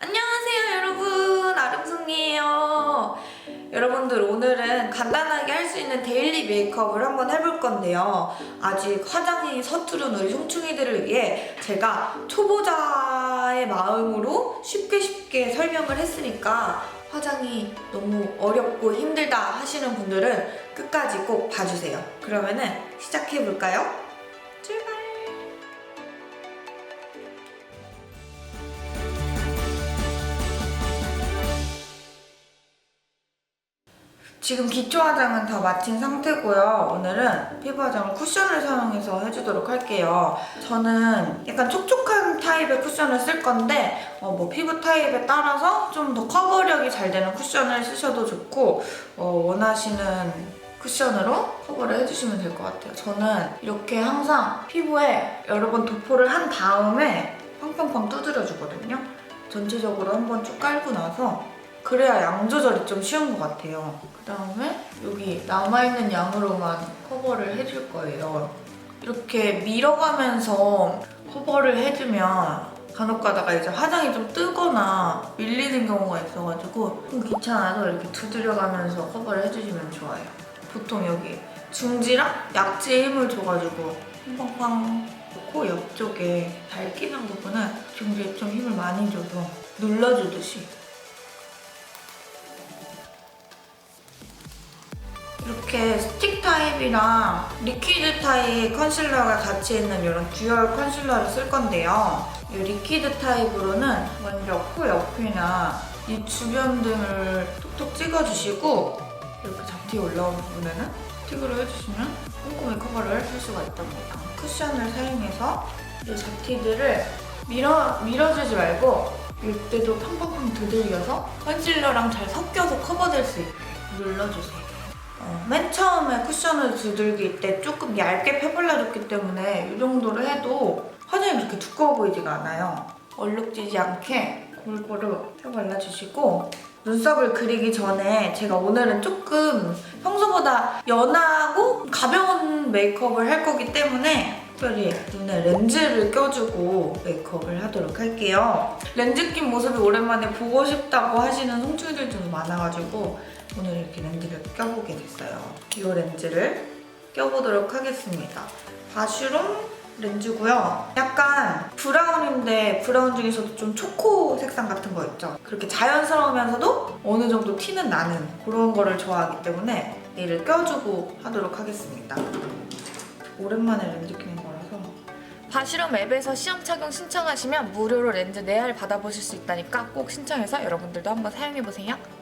안녕하세요 여러분. 아름송이에요. 여러분들 오늘은 간단하게 할 수 있는 데일리 메이크업을 한번 해볼 건데요. 아직 화장이 서투른 우리 송충이들을 위해 제가 초보자의 마음으로 쉽게 쉽게 설명을 했으니까 화장이 너무 어렵고 힘들다 하시는 분들은 끝까지 꼭 봐주세요. 그러면은 시작해볼까요? 지금 기초 화장은 다 마친 상태고요. 오늘은 피부 화장을 쿠션을 사용해서 해주도록 할게요. 저는 약간 촉촉한 타입의 쿠션을 쓸 건데 어, 뭐 피부 타입에 따라서 좀 더 커버력이 잘 되는 쿠션을 쓰셔도 좋고 어, 원하시는 쿠션으로 커버를 해주시면 될 것 같아요. 저는 이렇게 항상 피부에 여러 번 도포를 한 다음에 팡팡팡 두드려 주거든요. 전체적으로 한번 쭉 깔고 나서 그래야 양 조절이 좀 쉬운 것 같아요. 그 다음에 여기 남아있는 양으로만 커버를 해줄 거예요. 이렇게 밀어가면서 커버를 해주면 간혹 가다가 이제 화장이 좀 뜨거나 밀리는 경우가 있어가지고 좀 귀찮아서 이렇게 두드려가면서 커버를 해주시면 좋아요. 보통 여기 중지랑 약지에 힘을 줘가지고 팡팡팡 놓고 옆쪽에 잘 끼는 부분은 중지에 좀 힘을 많이 줘서 눌러주듯이 이렇게 스틱 타입이랑 리퀴드 타입 컨실러가 같이 있는 이런 듀얼 컨실러를 쓸 건데요. 이 리퀴드 타입으로는 먼저 코 옆이나 이 주변 등을 톡톡 찍어주시고 이렇게 잡티 올라온 부분에는 틱으로 해주시면 꼼꼼히 커버를 할 수가 있답니다. 쿠션을 사용해서 이 잡티들을 밀어, 밀어주지 말고 이때도 팡팡팡 두들겨서 컨실러랑 잘 섞여서 커버될 수 있게 눌러주세요. 어, 맨 처음에 쿠션을 두들길 때 조금 얇게 펴발라줬기 때문에 이 정도로 해도 화장이 그렇게 두꺼워 보이지가 않아요. 얼룩지지 않게 골고루 펴발라주시고 눈썹을 그리기 전에 제가 오늘은 조금 평소보다 연하고 가벼운 메이크업을 할 거기 때문에 특별히 눈에 렌즈를 껴주고 메이크업을 하도록 할게요. 렌즈 낀 모습이 오랜만에 보고 싶다고 하시는 송충이들 좀 많아가지고 오늘 이렇게 렌즈를 껴보게 됐어요. 이 렌즈를 껴보도록 하겠습니다. 바슈롬 렌즈고요. 약간 브라운인데 브라운 중에서도 좀 초코 색상 같은 거 있죠. 그렇게 자연스러우면서도 어느 정도 티는 나는 그런 거를 좋아하기 때문에 얘를 껴주고 하도록 하겠습니다. 오랜만에 렌즈 끼는 거라서 바시롬 앱에서 시험 착용 신청하시면 무료로 렌즈 내알 받아보실 수 있다니까 꼭 신청해서 여러분들도 한번 사용해보세요.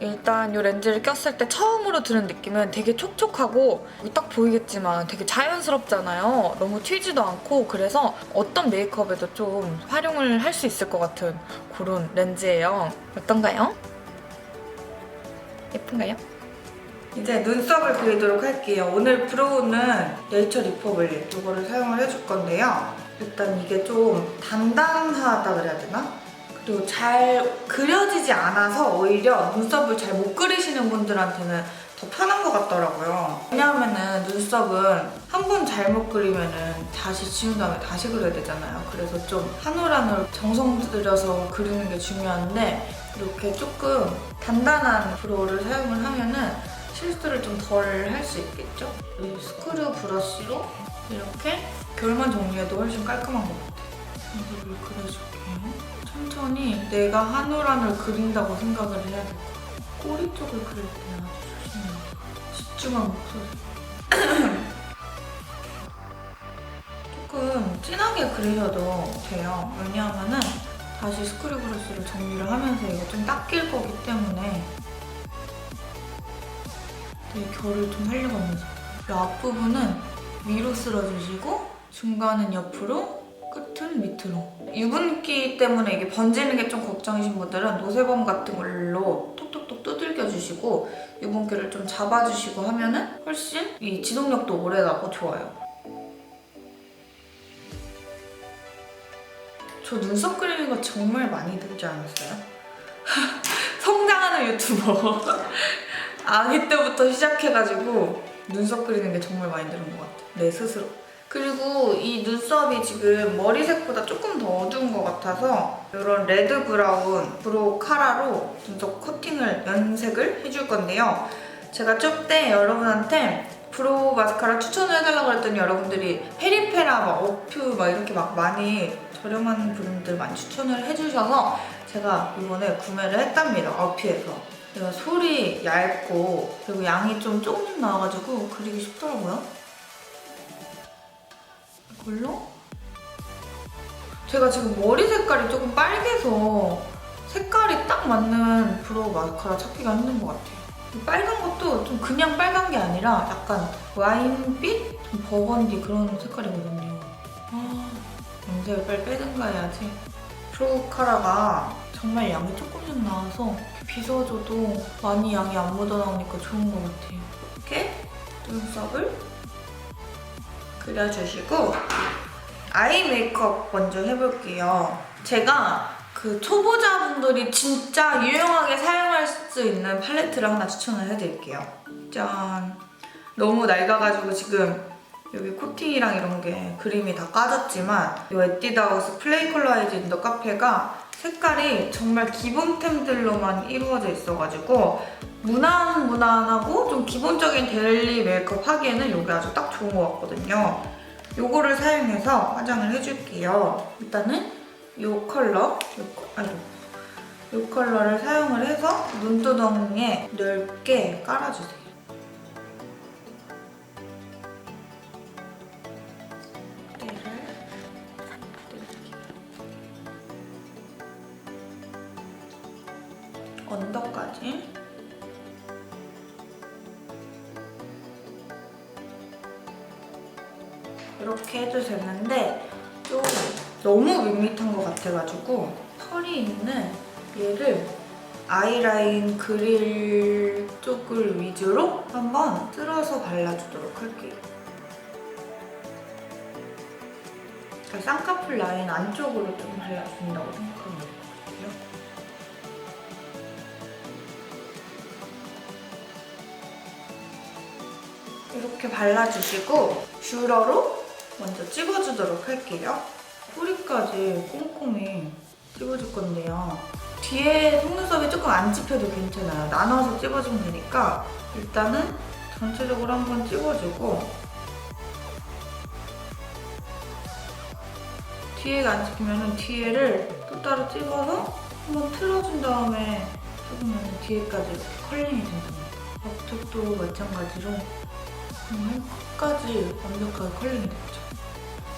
일단 이 렌즈를 꼈을 때 처음으로 드는 느낌은 되게 촉촉하고 딱 보이겠지만 되게 자연스럽잖아요. 너무 튀지도 않고 그래서 어떤 메이크업에도 좀 활용을 할 수 있을 것 같은 그런 렌즈예요. 어떤가요? 예쁜가요? 이제 눈썹을 그리도록 할게요. 오늘 브로우는 네이처 리퍼블릭 이거를 사용을 해줄 건데요. 일단 이게 좀 단단하다 그래야 되나? 그리고 잘 그려지지 않아서 오히려 눈썹을 잘 못 그리시는 분들한테는 더 편한 것 같더라고요. 왜냐하면은 눈썹은 한 번 잘못 그리면은 다시 지운 다음에 다시 그려야 되잖아요. 그래서 좀 한올 한올 정성 들여서 그리는 게 중요한데 이렇게 조금 단단한 브로우를 사용을 하면은 실수를 좀 덜 할 수 있겠죠? 이 스크류 브러쉬로 이렇게 결만 정리해도 훨씬 깔끔한 것 같아요. 눈썹을 그려줄게요. 천천히 내가 한올한올 그린다고 생각을 해야 될것 같아요. 꼬리 쪽을 그릴 때 아주 조심해야. 집중한 목소리. 조금 진하게 그리셔도 돼요. 왜냐하면은 다시 스크류 브러쉬로 정리를 하면서 이거 좀 닦일 거기 때문에 되게 결을 좀 살려가면서 이 앞부분은 위로 쓸어주시고 중간은 옆으로 끝은 밑으로 유분기 때문에 이게 번지는 게 좀 걱정이신 분들은 노세범 같은 걸로 톡톡톡 두들겨 주시고 유분기를 좀 잡아주시고 하면은 훨씬 이 지속력도 오래가고 좋아요 저 눈썹 그리는 거 정말 많이 듣지 않았어요? 성장하는 유튜버 아기 때부터 시작해가지고 눈썹 그리는 게 정말 많이 들은 것 같아요. 내 스스로. 그리고 이 눈썹이 지금 머리색보다 조금 더 어두운 것 같아서 이런 레드 브라운 브로우 카라로 눈썹 커팅을 연색을 해줄 건데요. 제가 저때 여러분한테 브로우 마스카라 추천을 해달라고 했더니 여러분들이 페리페라, 막 어퓨 막 이렇게 막 많이 저렴한 분들 많이 추천을 해주셔서 제가 이번에 구매를 했답니다. 어퓨에서. 내가 솔이 얇고 그리고 양이 좀 조금 나와가지고 그리기 쉽더라고요. 이걸로 제가 지금 머리 색깔이 조금 빨개서 색깔이 딱 맞는 브로우 마스카라 찾기가 힘든 것 같아요. 이 빨간 것도 좀 그냥 빨간 게 아니라 약간 와인빛? 좀 버건디 그런 색깔이거든요. 아, 염색을 빨리 빼든가 해야지. 브로우 카라가 정말 양이 조금씩 나와서 빗어줘도 많이 양이 안 묻어나오니까 좋은 것 같아요. 이렇게 눈썹을 그려주시고 아이 메이크업 먼저 해볼게요. 제가 그 초보자분들이 진짜 유용하게 사용할 수 있는 팔레트를 하나 추천을 해드릴게요. 짠! 너무 낡아가지고 지금 여기 코팅이랑 이런 게 그림이 다 까졌지만 이 에뛰드하우스 플레이 컬러이즈 인더 카페가 색깔이 정말 기본템들로만 이루어져 있어가지고 무난 무난하고 좀 기본적인 데일리 메이크업 하기에는 이게 아주 딱 좋은 것 같거든요. 요거를 사용해서 화장을 해줄게요. 일단은 요 컬러, 요, 컬- 아이고, 요 컬러를 사용을 해서 눈두덩이에 넓게 깔아주세요. 같아가지고 털이 있는 얘를 아이라인 그릴 쪽을 위주로 한번 쓸어서 발라주도록 할게요. 그 쌍꺼풀 라인 안쪽으로 좀 발라준다고 생각하면 될것 같아요. 이렇게 발라주시고 뷰러로 먼저 찍어주도록 할게요. 뿌리까지 꼼꼼히 찍어줄 건데요. 뒤에 속눈썹이 조금 안 찝혀도 괜찮아요. 나눠서 찝어주면 되니까 일단은 전체적으로 한번 찍어주고 뒤에가 안 찍히면 뒤에를 또 따로 찝어서 한번 틀어준 다음에 찍으면 뒤에까지 이렇게 컬링이 된답니다. 앞쪽도 마찬가지로 그러면 끝까지 완벽하게 컬링이 됐죠.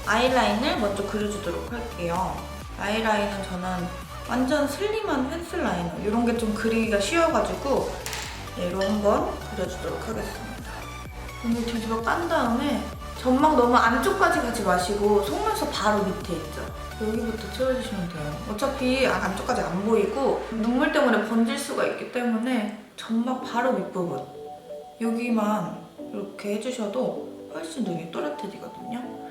아이라인을 먼저 그려주도록 할게요. 아이라인은 저는 완전 슬림한 펜슬 라이너 이런 게 좀 그리기가 쉬워가지고 얘로 한번 그려주도록 하겠습니다. 눈을 뒤집어 깐 다음에 점막 너무 안쪽까지 가지 마시고 속눈썹 바로 밑에 있죠. 여기부터 채워주시면 돼요. 어차피 안쪽까지 안 보이고 눈물 때문에 번질 수가 있기 때문에 점막 바로 밑부분 여기만 이렇게 해주셔도 훨씬 눈이 또렷해지거든요.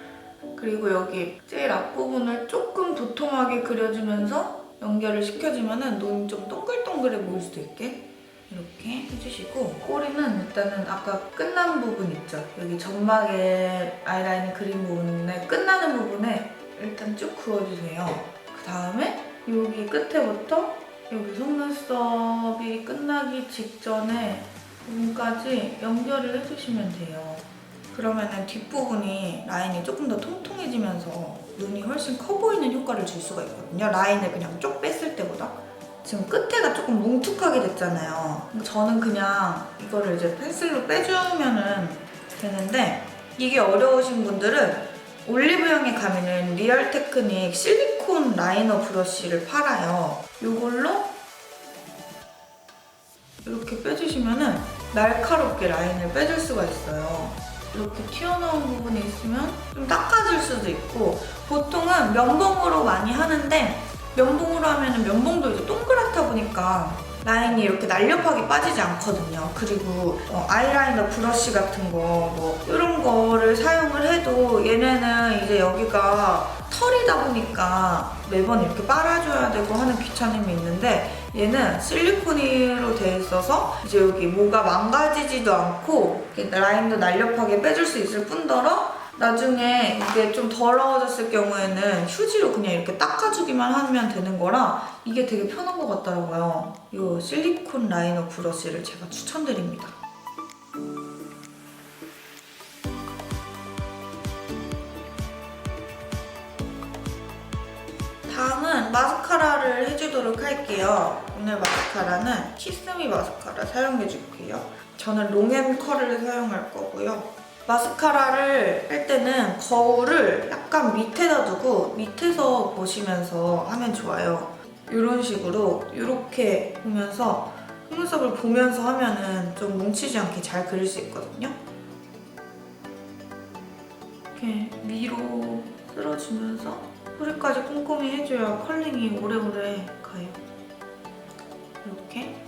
그리고 여기 제일 앞부분을 조금 도톰하게 그려주면서 연결을 시켜주면 눈이 좀 동글동글해 보일 수도 있게 이렇게 해주시고 꼬리는 일단은 아까 끝난 부분 있죠? 여기 점막에 아이라인 그린 부분에 끝나는 부분에 일단 쭉 그어주세요. 그 다음에 여기 끝에부터 여기 속눈썹이 끝나기 직전에 부분까지 연결을 해주시면 돼요. 그러면은 뒷부분이 라인이 조금 더 통통해지면서 눈이 훨씬 커 보이는 효과를 줄 수가 있거든요. 라인을 그냥 쪽 뺐을 때보다. 지금 끝에가 조금 뭉툭하게 됐잖아요. 저는 그냥 이거를 이제 펜슬로 빼주면은 되는데 이게 어려우신 분들은 올리브영에 가면은 리얼 테크닉 실리콘 라이너 브러쉬를 팔아요. 이걸로 이렇게 빼주시면은 날카롭게 라인을 빼줄 수가 있어요. 이렇게 튀어나온 부분이 있으면 좀 닦아줄 수도 있고 보통은 면봉으로 많이 하는데 면봉으로 하면 면봉도 이제 동그랗다 보니까 라인이 이렇게 날렵하게 빠지지 않거든요. 그리고 어, 아이라이너 브러쉬 같은 거 뭐 이런 거를 사용을 해도 얘네는 이제 여기가 털이다 보니까 매번 이렇게 빨아줘야 되고 하는 귀찮음이 있는데 얘는 실리콘으로 되어 있어서 이제 여기 뭐가 망가지지도 않고 라인도 날렵하게 빼줄 수 있을 뿐더러 나중에 이게 좀 더러워졌을 경우에는 휴지로 그냥 이렇게 닦아주기만 하면 되는 거라 이게 되게 편한 것 같더라고요. 이 실리콘 라이너 브러쉬를 제가 추천드립니다. 다음은 마스카라를 해주도록 할게요. 오늘 마스카라는 키스미 마스카라 사용해줄게요. 저는 롱앤컬을 사용할 거고요. 마스카라를 할 때는 거울을 약간 밑에다 두고 밑에서 보시면서 하면 좋아요. 이런 식으로 이렇게 보면서 속눈썹을 보면서 하면은 좀 뭉치지 않게 잘 그릴 수 있거든요. 이렇게 위로 쓸어주면서 뿌리까지 꼼꼼히 해줘야 컬링이 오래오래 가요. 이렇게.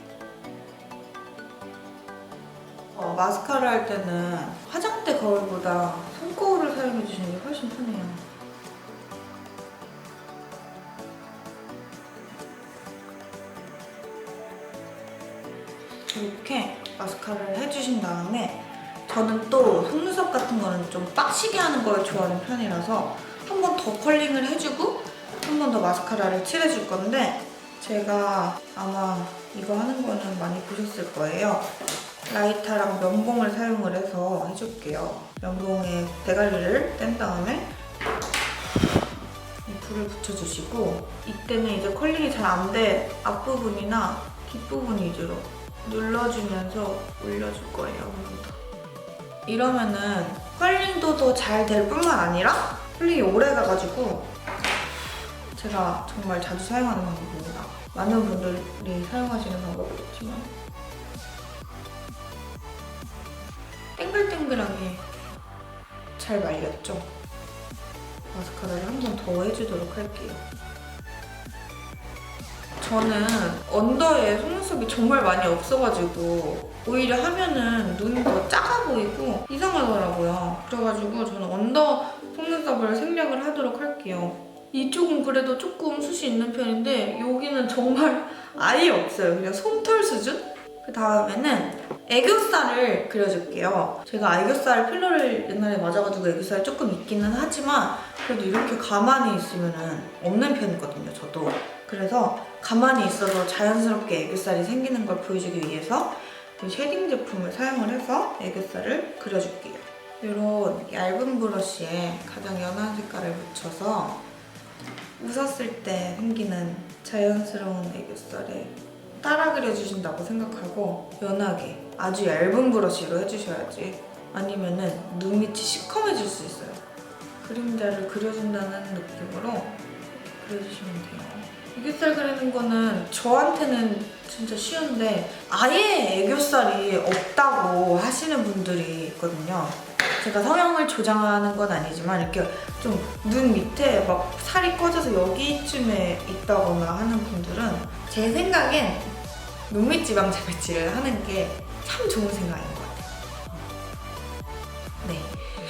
어, 마스카라 할 때는 화장대 거울보다 손거울을 사용해주시는 게 훨씬 편해요. 이렇게 마스카라를 해주신 다음에 저는 또 속눈썹 같은 거는 좀 빡시게 하는 걸 좋아하는 편이라서 더 컬링을 해주고 한 번 더 마스카라를 칠해줄 건데 제가 아마 이거 하는 거는 많이 보셨을 거예요. 라이터랑 면봉을 사용을 해서 해줄게요. 면봉에 대가리를 뗀 다음에 이 불을 붙여주시고 이때는 이제 컬링이 잘 안 돼 앞부분이나 뒷부분 위주로 눌러주면서 올려줄 거예요. 이러면은 컬링도 더 잘 될 뿐만 아니라 컬링이 오래 가가지고 제가 정말 자주 사용하는 방법입니다. 많은 분들이 사용하시는 방법이겠지만 땡글땡글하게 잘 말렸죠? 마스카라를 한 번 더 해주도록 할게요. 저는 언더에 속눈썹이 정말 많이 없어가지고 오히려 하면은 눈이 더 작아 보이고 이상하더라고요. 그래가지고 저는 언더 속눈썹을 생략을 하도록 할게요. 이쪽은 그래도 조금 숱이 있는 편인데 여기는 정말 아예 없어요. 그냥 솜털 수준? 그 다음에는 애교살을 그려줄게요. 제가 애교살 필러를 옛날에 맞아가지고 애교살이 조금 있기는 하지만 그래도 이렇게 가만히 있으면은 없는 편이거든요, 저도. 그래서 가만히 있어도 자연스럽게 애교살이 생기는 걸 보여주기 위해서 이 쉐딩 제품을 사용을 해서 애교살을 그려줄게요. 이런 얇은 브러쉬에 가장 연한 색깔을 묻혀서 웃었을 때 생기는 자연스러운 애교살에 따라 그려주신다고 생각하고 연하게 아주 얇은 브러쉬로 해주셔야지 아니면은 눈 밑이 시커매질 수 있어요. 그림자를 그려준다는 느낌으로 그려주시면 돼요. 애교살 그리는 거는 저한테는 진짜 쉬운데 아예 애교살이 없다고 하시는 분들이 있거든요. 제가 성형을 조장하는 건 아니지만 이렇게 좀 눈 밑에 막 살이 꺼져서 여기쯤에 있다거나 하는 분들은 제 생각엔 눈밑 지방 재배치를 하는 게 참 좋은 생각인 것 같아요. 네.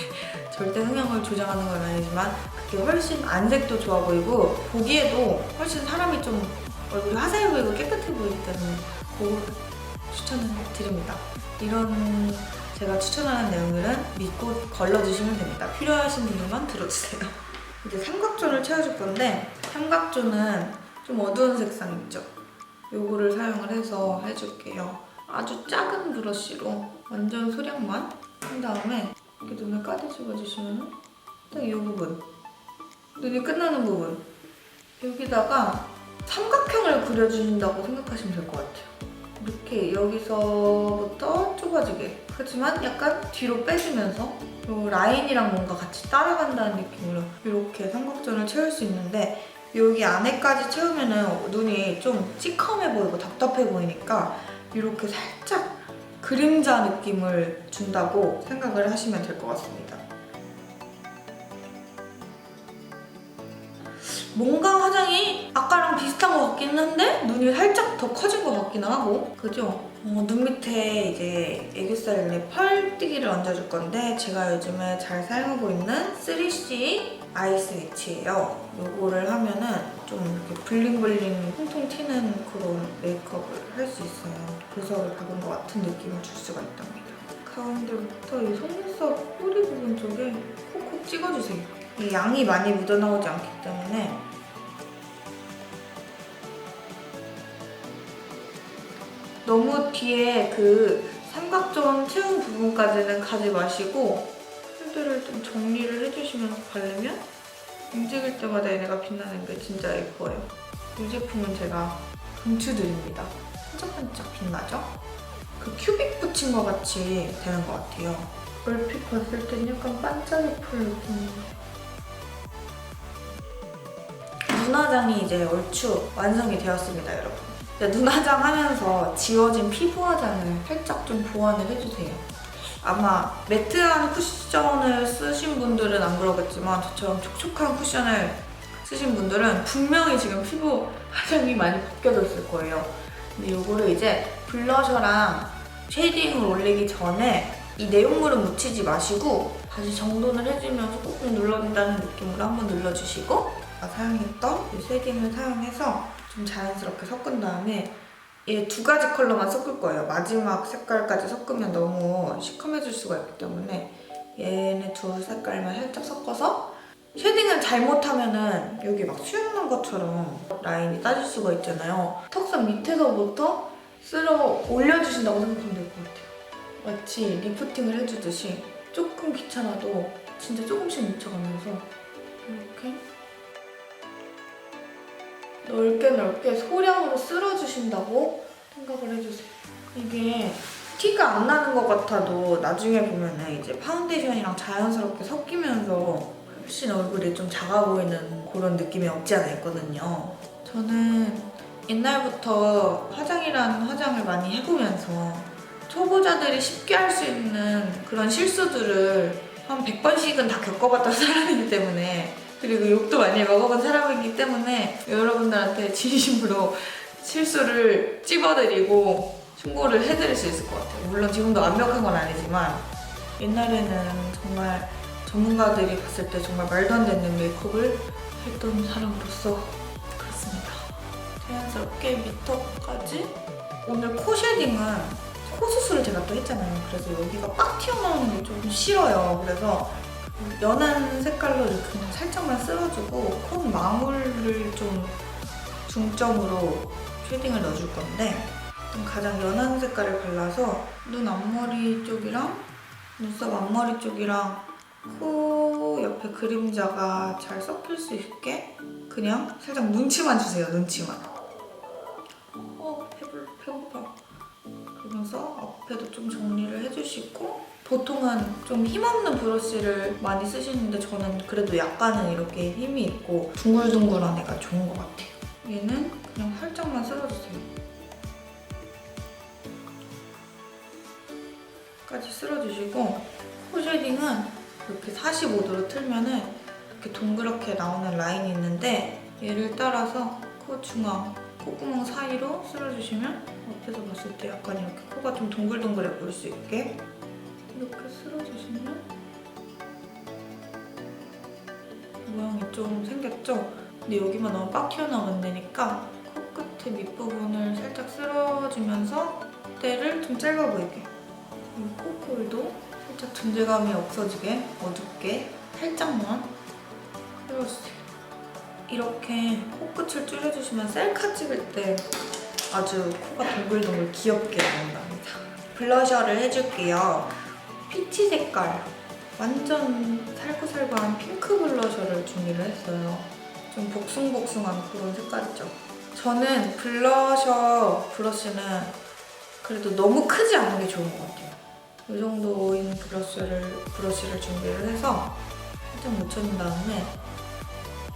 절대 성형을 조장하는 건 아니지만 그게 훨씬 안색도 좋아 보이고 보기에도 훨씬 사람이 좀 얼굴이 화사해 보이고 깨끗해 보이기 때문에 그거 추천을 드립니다. 이런 제가 추천하는 내용들은 믿고 걸러주시면 됩니다. 필요하신 분들만 들어주세요. 이제 삼각존을 채워줄 건데 삼각존은 좀 어두운 색상 있죠? 요거를 사용을 해서 해줄게요. 아주 작은 브러쉬로 완전 소량만 한 다음에 이렇게 눈을 가득 집어주시면 딱 이 부분 눈이 끝나는 부분 여기다가 삼각형을 그려주신다고 생각하시면 될 것 같아요. 이렇게 여기서부터 좁아지게 하지만 약간 뒤로 빼주면서 요 라인이랑 뭔가 같이 따라간다는 느낌으로 이렇게 삼각존을 채울 수 있는데 여기 안에까지 채우면은 눈이 좀 찌컴해 보이고 답답해 보이니까 이렇게 살짝 그림자 느낌을 준다고 생각을 하시면 될 것 같습니다. 뭔가 화장이 아까랑 비슷한 것 같긴 한데 눈이 살짝 더 커진 것 같 기는 하고 그죠? 어, 눈 밑에 이제 애교살 펄뜨기를 얹어줄 건데 제가 요즘에 잘 사용하고 있는 3C 아이 스 위치예요. 요거를 하면은 좀 이렇게 블링블링 통통 튀는 그런 메이크업을 할 수 있어요. 보석을 박은 것 같은 느낌을 줄 수가 있답니다. 가운데부터 이 속눈썹 뿌리 부분 쪽에 콕콕 꼭 찍어주세요. 이 양이 많이 묻어나오지 않기 때문에 너무 뒤에 그 삼각존 채운 부분까지는 가지 마시고 쉴드를 좀 정리를 해주시면서 바르면 움직일 때마다 얘네가 빛나는 게 진짜 예뻐요. 이 제품은 제가 강추드립니다. 반짝반짝 빛나죠? 그 큐빅 붙인 것 같이 되는 것 같아요. 얼핏 봤을 땐 약간 반짝이 풀 느낌인데 눈화장이 이제 얼추 완성이 되었습니다, 여러분. 이제 눈화장 하면서 지워진 피부 화장을 살짝 좀 보완을 해주세요. 아마 매트한 쿠션을 쓰신 분들은 안 그러겠지만 저처럼 촉촉한 쿠션을 쓰신 분들은 분명히 지금 피부 화장이 많이 벗겨졌을 거예요. 근데 이거를 이제 블러셔랑 쉐이딩을 올리기 전에 이 내용물은 묻히지 마시고 다시 정돈을 해주면서 꾹꾹 눌러준다는 느낌으로 한번 눌러주시고 아까 사용했던 이 쉐이딩을 사용해서 좀 자연스럽게 섞은 다음에 얘 두 가지 컬러만 섞을 거예요. 마지막 색깔까지 섞으면 너무 시커매질 수가 있기 때문에 얘네 두 색깔만 살짝 섞어서 쉐딩을 잘못하면은 여기 막 수영난 것처럼 라인이 따질 수가 있잖아요. 턱선 밑에서부터 쓸어 올려주신다고 생각하면 될 것 같아요. 마치 리프팅을 해주듯이 조금 귀찮아도 진짜 조금씩 묻혀가면서 이렇게 넓게 넓게 소량으로 쓸어주신다고 생각을 해주세요. 이게 티가 안 나는 것 같아도 나중에 보면은 이제 파운데이션이랑 자연스럽게 섞이면서 훨씬 얼굴이 좀 작아 보이는 그런 느낌이 없지 않아 있거든요. 저는 옛날부터 화장이라는 화장을 많이 해보면서 초보자들이 쉽게 할 수 있는 그런 실수들을 한 100번씩은 다 겪어봤던 사람이기 때문에 그리고 욕도 많이 먹어본 사람이기 때문에 여러분들한테 진심으로 실수를 찝어드리고 충고를 해드릴 수 있을 것 같아요. 물론 지금도 완벽한 건 아니지만 옛날에는 정말 전문가들이 봤을 때 정말 말도 안 되는 메이크업을 했던 사람으로서 그렇습니다. 자연스럽게 밑턱까지 오늘 코 쉐딩은 코 수술을 제가 또 했잖아요. 그래서 여기가 빡 튀어나오는 게좀 싫어요. 그래서 연한 색깔로 이렇게 그냥 살짝만 쓸어주고 콧 마물을 좀 중점으로 쉐딩을 넣어줄 건데 좀 가장 연한 색깔을 발라서 눈 앞머리 쪽이랑 눈썹 앞머리 쪽이랑 코 옆에 그림자가 잘 섞일 수 있게 그냥 살짝 눈치만 주세요. 눈치만. 어 배불 배고파. 그러면서 앞에도 좀 정리를 해주시고 보통은 좀 힘없는 브러쉬를 많이 쓰시는데 저는 그래도 약간은 이렇게 힘이 있고 둥글둥글한 애가 좋은 것 같아요. 얘는 그냥 살짝만 쓸어주세요. 까지 쓸어주시고 코 쉐딩은 이렇게 45도로 틀면은 이렇게 동그랗게 나오는 라인이 있는데 얘를 따라서 코 중앙 콧구멍 사이로 쓸어주시면 앞에서 봤을 때 약간 이렇게 코가 좀 동글동글해 보일 수 있게 이렇게 쓸어주시면 모양이 좀 생겼죠? 근데 여기만 너무 빡 튀어나오면 되니까 코끝의 밑부분을 살짝 쓸어주면서 콧대를 좀 짧아 보이게 코골도 살짝 존재감이 없어지게 어둡게 살짝만 쓸어주세요 이렇게 코끝을 줄여주시면 셀카 찍을 때 아주 코가 동글동글 귀엽게 나온답니다. 블러셔를 해줄게요. 피치 색깔 완전 살구살구한 핑크 블러셔를 준비를 했어요. 좀 복숭복숭한 그런 색깔이죠. 저는 블러셔 브러쉬는 그래도 너무 크지 않은 게 좋은 것 같아요. 이 정도인 브러쉬를, 브러쉬를 준비를 해서 살짝 묻혀준 다음에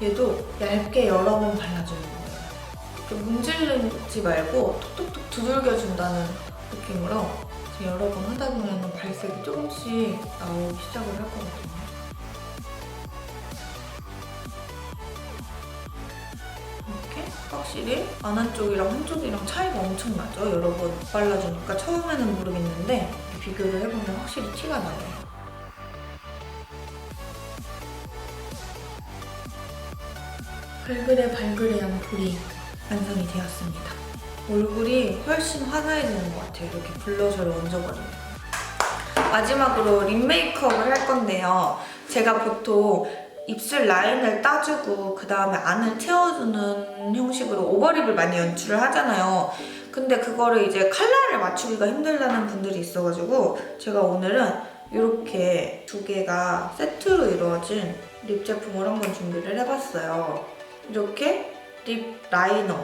얘도 얇게 여러 번 발라주는 거예요. 문지르지 말고 톡톡톡 두들겨준다는 느낌으로 여러 번 하다 보면 발색이 조금씩 나오기 시작을 할 거거든요. 이렇게 확실히 안 한 쪽이랑 한쪽이랑 차이가 엄청 나죠. 여러 번 발라주니까 처음에는 모르겠는데 비교를 해보면 확실히 티가 나요. 발그레 발그레한 볼이 완성이 되었습니다. 얼굴이 훨씬 화사해지는 것 같아요. 이렇게 블러셔를 얹어버리면. 마지막으로 립 메이크업을 할 건데요. 제가 보통 입술 라인을 따주고 그 다음에 안을 채워주는 형식으로 오버립을 많이 연출을 하잖아요. 근데 그거를 이제 컬러를 맞추기가 힘들다는 분들이 있어가지고 제가 오늘은 이렇게 두 개가 세트로 이루어진 립 제품을 한번 준비를 해봤어요. 이렇게 립 라이너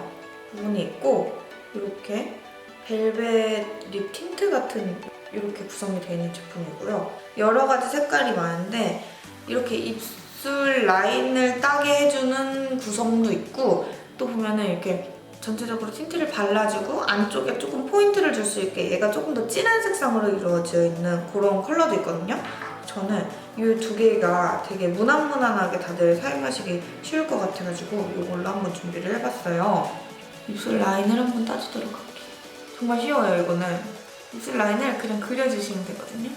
부분이 있고 이렇게 벨벳 립 틴트 같은 이렇게 구성이 되어 있는 제품이고요. 여러 가지 색깔이 많은데 이렇게 입술 라인을 따게 해주는 구성도 있고 또 보면은 이렇게 전체적으로 틴트를 발라주고 안쪽에 조금 포인트를 줄 수 있게 얘가 조금 더 진한 색상으로 이루어져 있는 그런 컬러도 있거든요. 저는 이 두 개가 되게 무난무난하게 다들 사용하시기 쉬울 것 같아가지고 이걸로 한번 준비를 해봤어요. 입술 라인을 한번 따주도록 할게요. 정말 쉬워요, 이거는. 입술 라인을 그냥 그려주시면 되거든요.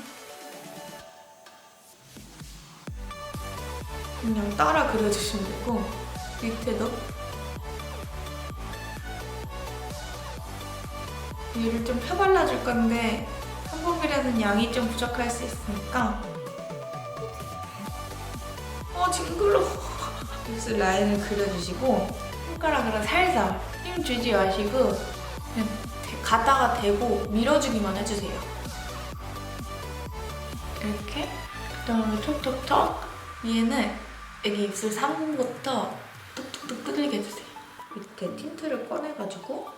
그냥 따라 그려주시면 되고 밑에도 얘를 좀 펴발라줄 건데 한 번이라는 양이 좀 부족할 수 있으니까 어 징그러워 입술 라인을 그려주시고 손가락으로 살살 힘 주지 마시고 그냥 대- 가다가 대고 밀어주기만 해주세요. 이렇게. 그 다음에 톡톡톡. 위에는 여기 입술 3분부터 톡톡톡 두들겨 주세요. 밑에 틴트를 꺼내가지고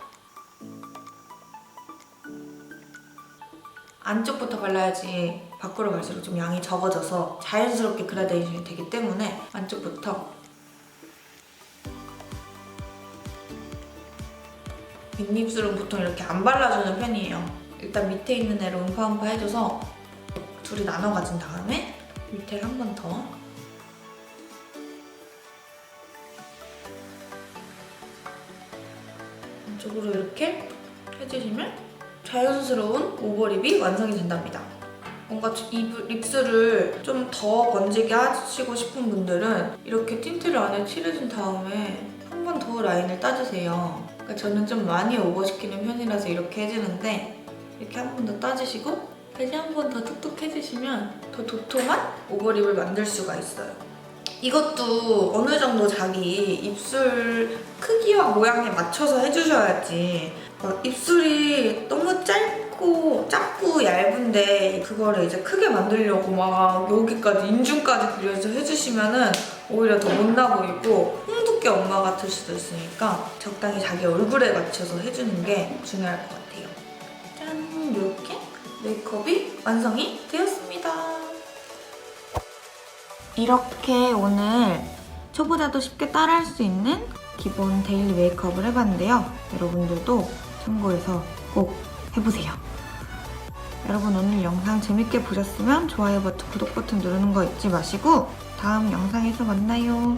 안쪽부터 발라야지 밖으로 갈수록 좀 양이 적어져서 자연스럽게 그라데이션이 되기 때문에 안쪽부터 윗입술은 보통 이렇게 안 발라주는 편이에요. 일단 밑에 있는 애를 음파음파 해줘서 둘이 나눠 가진 다음에 밑에를 한 번 더. 안쪽으로 이렇게 해주시면 자연스러운 오버립이 완성이 된답니다. 뭔가 입, 입술을 좀 더 번지게 하시고 싶은 분들은 이렇게 틴트를 안에 칠해준 다음에 한 번 더 라인을 따주세요. 그러니까 저는 좀 많이 오버시키는 편이라서 이렇게 해주는데 이렇게 한 번 더 따주시고 다시 한 번더 툭툭 해주시면 더 도톰한 오버립을 만들 수가 있어요. 이것도 어느 정도 자기 입술 크기와 모양에 맞춰서 해주셔야지 막 입술이 너무 짧고 작고 얇은데 그거를 이제 크게 만들려고 막 여기까지 인중까지 그려서 해주시면은 오히려 더 못나 보이고 홍두깨 엄마 같을 수도 있으니까 적당히 자기 얼굴에 맞춰서 해주는 게 중요할 것 같아요. 짠! 이렇게 메이크업이 완성이 되었습니다. 이렇게 오늘 초보자도 쉽게 따라할 수 있는 기본 데일리 메이크업을 해봤는데요. 여러분들도 참고해서 꼭 해보세요. 여러분 오늘 영상 재밌게 보셨으면 좋아요 버튼, 구독 버튼 누르는 거 잊지 마시고 다음 영상에서 만나요.